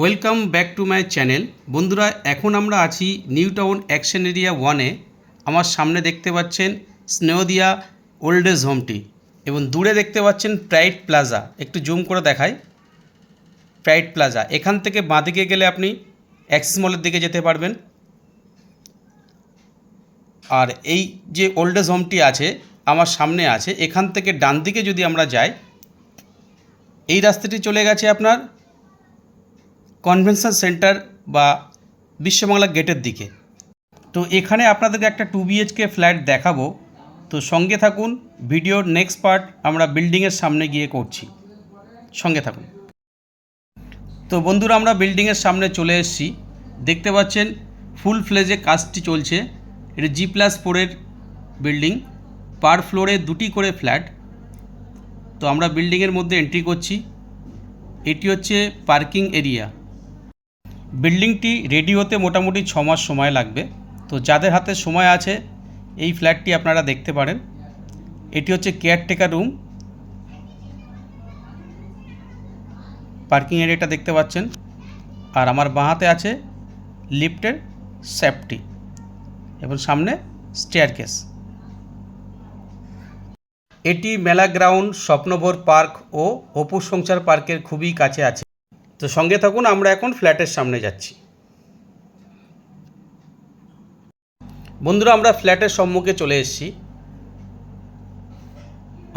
Welcome back to my channel বন্ধুরা, এখন আমরা আছি নিউ টাউন অ্যাকশন এরিয়া ওয়ানে আমার সামনে দেখতে পাচ্ছেন স্নেহদিয়া ওল্ড এজ হোমটি এবং দূরে দেখতে পাচ্ছেন প্রাইড প্লাজা একটু জুম করে দেখাই। প্রাইড প্লাজা এখান থেকে বাঁদিকে গেলে আপনি অ্যাক্সিস মলের দিকে যেতে পারবেন। আর এই যে ওল্ড এজ হোমটি আছে, আমার সামনে আছে। এখান থেকে ডান দিকে যদি আমরা যাই, এই রাস্তাটি চলে গেছে আপনার কনভেনশন সেন্টার বা বিশ্ববাংলা গেটের দিকে। তো এখানে আপনাদেরকে একটা টু বিএইচকে ফ্ল্যাট দেখাবো। তো সঙ্গে থাকুন ভিডিওর নেক্সট পার্ট আমরা বিল্ডিংয়ের সামনে গিয়ে করছি। সঙ্গে থাকুন। তো বন্ধুরা, আমরা বিল্ডিংয়ের সামনে চলে এসেছি। দেখতে পাচ্ছেন ফুল ফ্লেজে কাজটি চলছে। এটা জি প্লাস ফোরের বিল্ডিং পার ফ্লোরে দুটি করে ফ্ল্যাট তো আমরা বিল্ডিংয়ের মধ্যে এন্ট্রি করছি। এটি হচ্ছে পার্কিং এরিয়া বিল্ডিংটি রেডি হতে মোটামুটি ছ মাস সময় লাগবে। তো যাদের হাতে সময় আছে, এই ফ্ল্যাটটি আপনারা দেখতে পারেন। এটি হচ্ছে কেয়ারটেকার রুম পার্কিং এরিয়াটা দেখতে পাচ্ছেন। আর আমার বাঁহাতে আছে লিফটের সেফটি এবং সামনে স্টেয়ারকেস এটি মেলা গ্রাউন্ড স্বপ্নভর পার্ক ও অপু সংসার পার্কের খুবই কাছে আছে। তো সঙ্গে থাকুন, আমরা এখন ফ্ল্যাটের সামনে যাচ্ছি। বন্ধুরা, আমরা ফ্ল্যাটের সম্মুখে চলে এসেছি।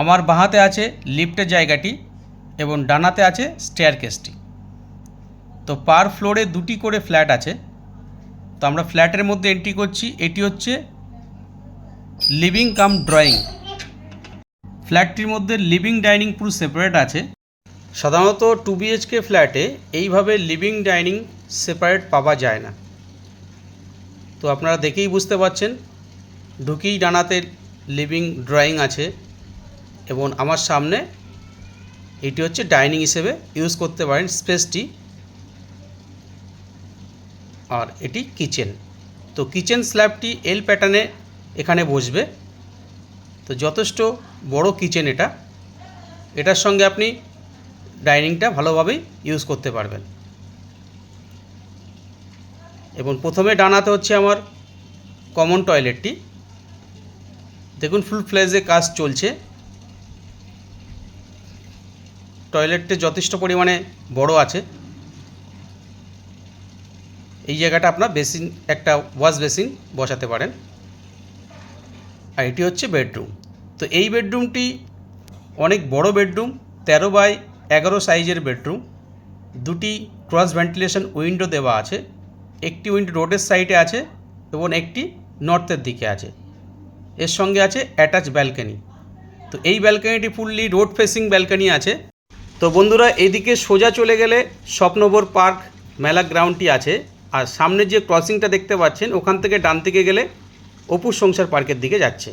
আমার বাঁহাতে আছে লিফটের জায়গাটি এবং ডানাতে আছে স্টেয়ারকেসটি। তো পার ফ্লোরে দুটি করে ফ্ল্যাট আছে। তো আমরা ফ্ল্যাটের মধ্যে এন্ট্রি করছি, এটি হচ্ছে লিভিং কাম ড্রয়িং। ফ্ল্যাটটির মধ্যে লিভিং ডাইনিং পুরো সেপারেট আছে। সাধারণত টু বিএইচকে ফ্ল্যাটে এইভাবে লিভিং ডাইনিং সেপারেট পাওয়া যায় না। তো আপনারা দেখেই বুঝতে পারছেন, ঢুকেই ডানাতে লিভিং ড্রয়িং আছে এবং আমার সামনে এটি হচ্ছে ডাইনিং হিসেবে ইউজ করতে পারেন স্পেসটি। আর এটি কিচেন। তো কিচেন স্ল্যাবটি এল প্যাটার্নে এখানে বসবে। তো যথেষ্ট বড় কিচেন এটা। এটার সঙ্গে আপনি ডাইনিংটা ভালোভাবেই ইউজ করতে পারবেন। এবং প্রথমে ডানাতে হচ্ছে আমার কমন টয়লেটটি। দেখুন, ফুল ফ্লেজে কাজ চলছে। টয়লেটটি যথেষ্ট পরিমাণে বড় আছে। এই জায়গাটা আপনার বেসিন, একটা ওয়াশ বেসিন বসাতে পারেন। আর এটি হচ্ছে বেডরুম। তো এই বেডরুমটি অনেক বড় বেডরুম, তেরো বাই এগারো সাইজের বেডরুম, দুটি ক্রস ভেন্টিলেশন উইন্ডো দেওয়া আছে, একটি উইন্ডো রোডের সাইডে আছে এবং একটি নর্থের দিকে আছে। এর সঙ্গে আছে অ্যাটাচ ব্যালকনি। তো এই ব্যালকনিটি ফুললি রোড ফেসিং ব্যালকনি আছে। তো বন্ধুরা, এদিকে সোজা চলে গেলে স্বপ্নবর পার্ক মেলা গ্রাউন্ডটি আছে। আর সামনে যে ক্রসিংটা দেখতে পাচ্ছেন, ওখান থেকে ডান দিকে গেলে অপুর সংসার পার্কের দিকে যাচ্ছে।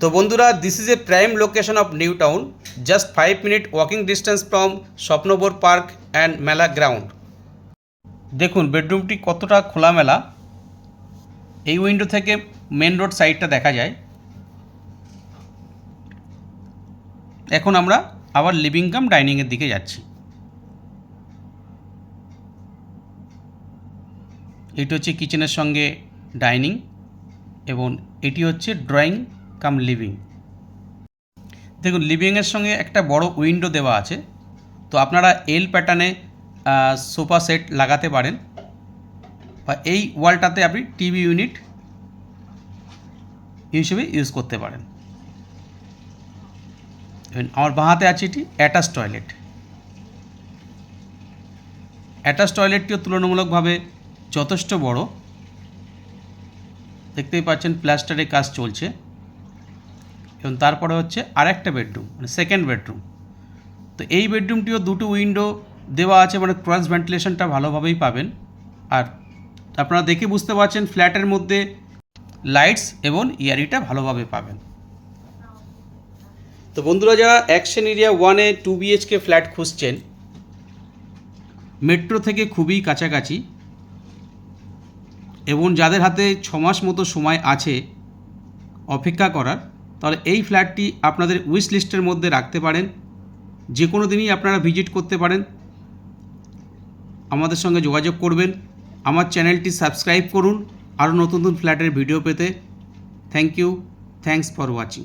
তো বন্ধুরা this is a prime location of New Town just five minute walking distance from Swapnabhor park and Mela ground দেখুন বেডরুমটি কতটা খোলামেলা? এই উইন্ডো থেকে মেন রোড সাইডটা দেখা যায়। এখন আমরা আবার লিভিং কাম ডাইনিংয়ের দিকে যাচ্ছি। এটি হচ্ছে কিচেনের সঙ্গে ডাইনিং এবং এটি হচ্ছে ড্রয়িং কাম লিভিং দেখুন লিভিংয়ের সঙ্গে একটা বড় উইন্ডো দেওয়া আছে। তো আপনারা এল প্যাটার্নে সোফা সেট লাগাতে পারেন। বা এই ওয়ালটাতে আপনি টিভি ইউনিট হিসেবে ইউজ করতে পারেন। আমার বাঁহাতে আছে এটি অ্যাটাচ টয়লেট অ্যাটাচ টয়লেটটিও তুলনামূলকভাবে যথেষ্ট বড়। দেখতেই পাচ্ছেন প্লাস্টারে কাজ চলছে। এবং তারপরে হচ্ছে আরেকটা বেডরুম মানে সেকেন্ড বেডরুম। তো এই বেডরুমটিও দুটো উইন্ডো দেওয়া আছে মানে ক্রস ভেন্টিলেশনটা ভালোভাবেই পাবেন। আর আপনারা দেখে বুঝতে পারছেন ফ্ল্যাটের মধ্যে লাইটস এবং ইয়ারিটা ভালোভাবে পাবেন। তো বন্ধুরা, যারা অ্যাকশন এরিয়া ওয়ানে টু বিএইচকে ফ্ল্যাট খুঁজছেন মেট্রো থেকে খুবই কাছাকাছি এবং যাদের হাতে ছ মাস মতো সময় আছে অপেক্ষা করার তাহলে এই ফ্ল্যাটটি আপনাদের উইশ লিস্টের মধ্যে রাখতে পারেন। যে কোনো দিনই আপনারা ভিজিট করতে পারেন। আমাদের সঙ্গে যোগাযোগ করবেন। আমার চ্যানেলটি সাবস্ক্রাইব করুন। আরও নতুন নতুন ফ্ল্যাটের ভিডিও পেতে। Thank you thanks for watching